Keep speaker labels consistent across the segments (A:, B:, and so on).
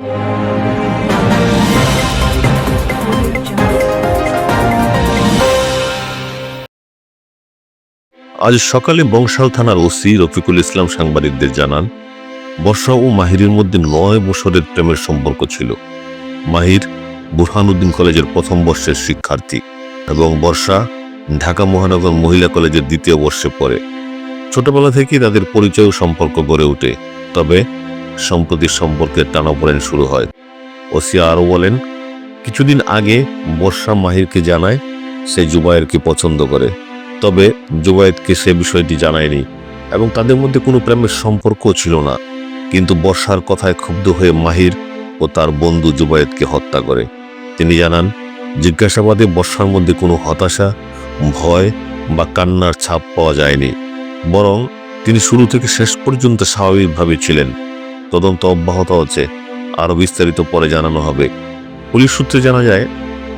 A: আজ সকালে বংশাল থানার ওসি রফিকুল ইসলাম সাংবাদিকদের জানান, বর্ষা ও মাহিরের মধ্যে নয় বছরের প্রেমের সম্পর্ক ছিল। মাহির বুরহানুদ্দিন কলেজের প্রথম বর্ষের শিক্ষার্থী এবং বর্ষা ঢাকা মহানগর মহিলা কলেজের দ্বিতীয় বর্ষে পড়ে। ছোটবেলা থেকেই তাদের পরিচয় সম্পর্ক গড়ে ওঠে। তবে সম্প্রতি সম্পর্কের টানাপোড়েন শুরু হয়। ওসিয়া আরও বলেন, কিছুদিন আগে বর্ষা মাহিরকে জানায় সে জুবায়েরকে পছন্দ করে। তবে জুবায়েদকে সে বিষয়টি জানায়নি এবং তাদের মধ্যে কোনো প্রেমের সম্পর্কও ছিল না। কিন্তু বর্ষার কথায় ক্ষুব্ধ হয়ে মাহির ও তার বন্ধু জুবায়েদকে হত্যা করে। তিনি জানান, জিজ্ঞাসাবাদে বর্ষার মধ্যে কোনো হতাশা, ভয় বা কান্নার ছাপ পাওয়া যায়নি। বরং তিনি শুরু থেকে শেষ পর্যন্ত স্বাভাবিকভাবে ছিলেন। তদন্ত অব্যাহত আছে। আরও বিস্তারিত পরে জানানো হবে। পুলিশ সূত্রে জানা যায়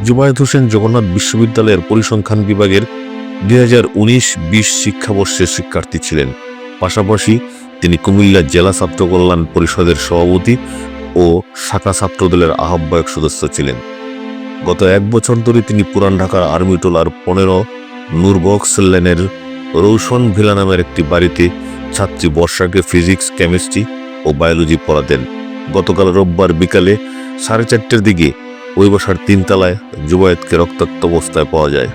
A: জুবায়েদ হোসেন জগন্নাথ বিশ্ববিদ্যালয়ের পরিসংখ্যান বিভাগের দুই হাজার উনিশ বিশ শিক্ষাবর্ষের শিক্ষার্থী ছিলেন। পাশাপাশি তিনি কুমিল্লা জেলা ছাত্র কল্যাণ পরিষদের সভাপতি ও শাখা ছাত্রদলের আহ্বায়ক সদস্য ছিলেন। গত এক বছর ধরে তিনি পুরান ঢাকার আর্মি টোলার পনেরো নূরবক্স লেনের রৌশন ভিলা নামের একটি বাড়িতে ছাত্রী বর্ষাকে ফিজিক্স, কেমিস্ট্রি বায়োলজি পড়াতেন। গতকাল রোববার বিকালে সাড়ে চারটের দিকে ওই বাসার তিনতলায় জুবায়েতকে রক্তাক্ত অবস্থায় পাওয়া যায়।